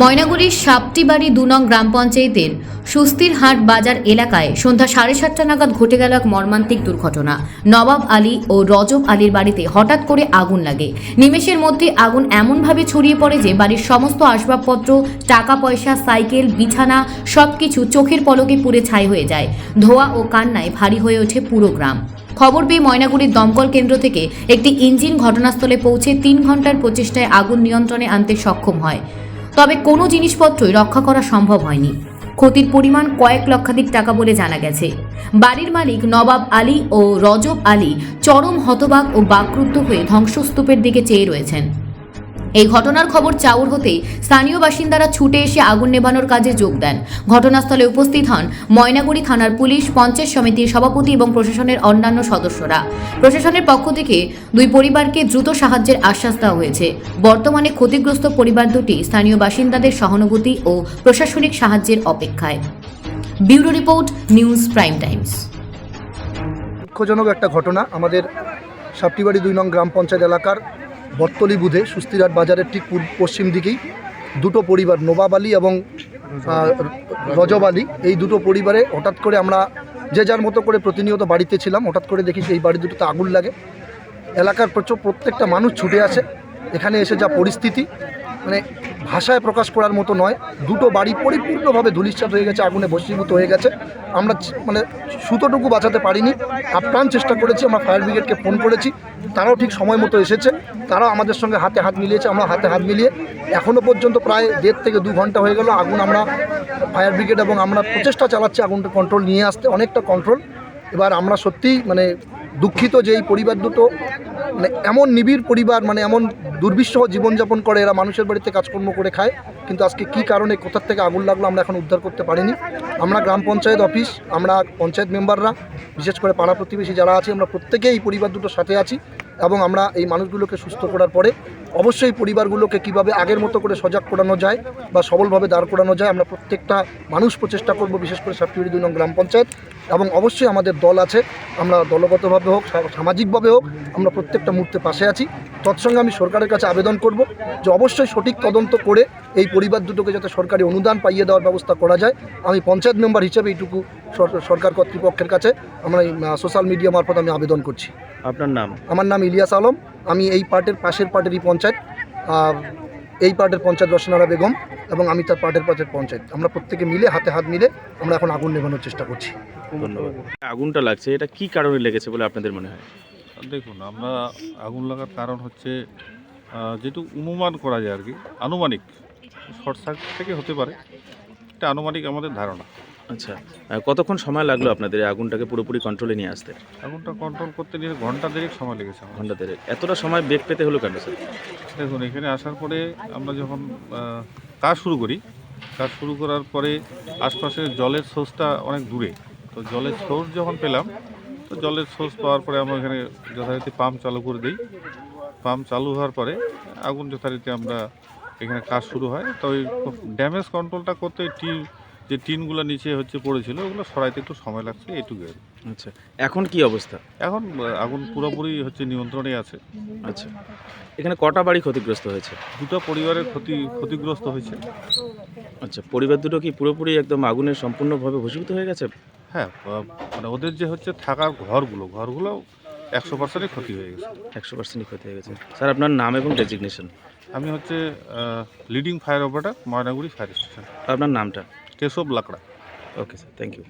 ময়নাগুড়ির সাপটিবাড়ি দু নং গ্রাম পঞ্চায়েতের সুস্তিরহাট বাজার এলাকায় সন্ধ্যা সাড়ে সাতটা নাগাদ ঘটে গেল এক মর্মান্তিক দুর্ঘটনা। নবাব আলী ও রজব আলীর বাড়িতে হঠাৎ করে আগুন লাগে। নিমেষের মধ্যে আগুন এমনভাবে ছড়িয়ে পড়ে যে বাড়ির সমস্ত আসবাবপত্র টাকা পয়সা সাইকেল, বিছানা সবকিছু চোখের পলকে পুড়ে ছাই হয়ে যায়। ধোয়া ও কান্নায় ভারী হয়ে ওঠে পুরো গ্রাম। খবর পেয়ে ময়নাগুড়ির দমকল কেন্দ্র থেকে একটি ইঞ্জিন ঘটনাস্থলে পৌঁছে তিন ঘণ্টার প্রচেষ্টায় আগুন নিয়ন্ত্রণে আনতে সক্ষম হয়। তবে কোনো জিনিসপত্রই রক্ষা করা সম্ভব হয়নি। ক্ষতির পরিমাণ কয়েক লক্ষাধিক টাকা বলে জানা গেছে। বাড়ির মালিক নবাব আলী ও রজব আলী চরম হতবাক ও বাকরুদ্ধ হয়ে ধ্বংসস্তূপের দিকে চেয়ে রয়েছেন। এই ঘটনার খবর চাউর হতেই স্থানীয় বাসিন্দারা ছুটে এসে আগুন নেভানোর কাজে যোগ দেন। ঘটনাস্থলে উপস্থিত হন ময়নাগুড়ি থানার পুলিশ, পঞ্চায়েত সমিতির সভাপতি এবং প্রশাসনের অন্যান্য সদস্যরা। প্রশাসনের পক্ষ থেকে দুই পরিবারকে দ্রুত সাহায্যের আশ্বাস দেওয়া হয়েছে। বর্তমানে ক্ষতিগ্রস্ত পরিবার দুটি স্থানীয় বাসিন্দাদের সহানুভূতি ও প্রশাসনিক সাহায্যের অপেক্ষায়। Bureau report, news prime times. দুঃখজনক একটা ঘটনা। আমাদের সাপটিবাড়ি দুই নং গ্রাম পঞ্চায়েত এলাকার বর্তলি বুধে সুস্তিরাট বাজারের ঠিক পশ্চিম দিকেই দুটো পরিবার, নোবাব আলী এবং রজব আলী, এই দুটো পরিবারে হঠাৎ করে আমরা যে যার মতো করে প্রতিনিয়ত বাড়িতে ছিলাম, হঠাৎ করে দেখি এই বাড়ি দুটোতে আগুন লাগে। এলাকার প্রচুর প্রত্যেকটা মানুষ ছুটে আসে। এখানে এসে যা পরিস্থিতি মানে ভাষায় প্রকাশ করার মতো নয়, দুটো বাড়ি পরিপূর্ণভাবে ধূলিসাৎ হয়ে গেছে, আগুনে বসীভূত হয়ে গেছে। আমরা মানে সুতোটুকু বাঁচাতে পারিনি। আপ্রাণ চেষ্টা করেছি, আমরা ফায়ার ব্রিগেডকে ফোন করেছি। তারাও ঠিক সময় মতো এসেছে। তারাও আমাদের সঙ্গে হাতে হাত মিলিয়েছে, আমরা হাতে হাত মিলিয়ে। এখনও পর্যন্ত প্রায় দেড় থেকে দু ঘণ্টা হয়ে গেল, আগুন আমরা ফায়ার ব্রিগেড এবং আমরা প্রচেষ্টা চালাচ্ছি আগুনটা কন্ট্রোল নিয়ে আসতে, অনেকটা কন্ট্রোল এবার আমরা সত্যিই মানে দুঃখিত যে এই পরিবার দুটো মানে এমন নিবিড় পরিবার মানে এমন দুর্বিষহ জীবনযাপন করে এরা মানুষের বাড়িতে কাজকর্ম করে খায়, কিন্তু আজকে কি কারণে, কোথার থেকে আগুন লাগল আমরা এখন উদ্ধার করতে পারিনি। আমরা গ্রাম পঞ্চায়েত অফিস, আমরা পঞ্চায়েত মেম্বাররা, বিশেষ করে পাড়া প্রতিবেশী যারা আছে, আমরা প্রত্যেকেই এই পরিবার দুটোর সাথে আছি এবং আমরা এই মানুষগুলোকে সুস্থ করার পরে অবশ্যই পরিবারগুলোকে কীভাবে আগের মতো করে সজাগ করানো যায় বা সবলভাবে দাঁড় করানো যায়, আমরা প্রত্যেকটা মানুষ প্রচেষ্টা করব, বিশেষ করে সাতটিবাড়ি দুই নং গ্রাম পঞ্চায়েত। এবং অবশ্যই আমাদের দল আছে। আমরা দলগতভাবে হোক সামাজিকভাবে হোক আমরা প্রত্যেকটা মুহূর্তে পাশে আছি। তৎসঙ্গে আমি সরকারের কাছে আবেদন করব যে অবশ্যই সঠিক তদন্ত করে এই পরিবার দুটোকে যাতে সরকারি অনুদান পাইয়ে দেওয়ার ব্যবস্থা করা যায়। আমি পঞ্চায়েত মেম্বার হিসেবে এইটুকু সরকার কর্তৃপক্ষের কাছে আমরা সোশ্যাল মিডিয়া মারফত আমি আবেদন করছি। আপনার নাম? আমার নাম ইলিয়াস আলম। আমি এই পার্টের পাশের পার্টেরই পঞ্চায়েত। আর এই পার্টের পঞ্চায়েত রসনারা বেগম এবং আমি তার পার্টের পাশের পঞ্চায়েত। আমরা প্রত্যেকে মিলে হাতে হাত মিলে আমরা এখন আগুন নেভানোর চেষ্টা করছি। ধন্যবাদ। আগুনটা লাগছে এটা কি কারণে লেগেছে বলে আপনাদের মনে হয়? দেখুন আমরা আগুন লাগার কারণ হচ্ছে যেটু অনুমান করা যায় আর কি আনুমানিক শর্ট সার্কিট থেকে হতে পারে এটা আনুমানিক আমাদের ধারণা। আচ্ছা কতক্ষণ সময় লাগল আপনাদের এই আগুনটাকে পুরোপুরি কন্ট্রোলে নিয়ে আসতে? আগুনটা কন্ট্রোল করতে নিয়ে ঘণ্টা দেড়েক সময় লেগেছে ঘণ্টা দেড়েক। এতটা সময় বেগ পেতে হলো কেন স্যার দেখুন এখানে আসার পরে আমরা যখন কাজ শুরু করি কাজ শুরু করার পরে আশপাশের জলের সোর্সটা অনেক দূরে। তো জলের সোর্স যখন পেলাম তো জলের সোর্স পাওয়ার পরে আমরা এখানে যথারীতি পাম্প চালু করে দিই। পাম্প চালু হওয়ার পরে আগুন যথারীতি আমরা এখানে কাজ শুরু হয়। তো ওই ড্যামেজ কন্ট্রোলটা করতে টি যে টিনগুলো নিচে হচ্ছে পড়েছিল ওগুলো সরাইতে একটু সময় লাগছে এইটুকু আর আচ্ছা এখন কি অবস্থা? এখন আগুন পুরোপুরি হচ্ছে নিয়ন্ত্রণে আছে। আচ্ছা এখানে কটা বাড়ি ক্ষতিগ্রস্ত হয়েছে? দুটো পরিবারের ক্ষতি ক্ষতিগ্রস্ত হয়েছে। আচ্ছা পরিবার দুটো কি পুরোপুরি একদম আগুনের সম্পূর্ণভাবে ভূষীভূত হয়ে গেছে? হ্যাঁ মানে ওদের যে হচ্ছে থাকার ঘরগুলো ঘরগুলো একশো পার্সেন্টই ক্ষতি হয়ে গেছে। একশো পার্সেন্টই ক্ষতি হয়ে গেছে। স্যার আপনার নাম এবং ডেজিগনেশন আমি হচ্ছে leading fire operator Maynaguri fire station আপনার নামটা? Keshab Lakra. Okay sir thank you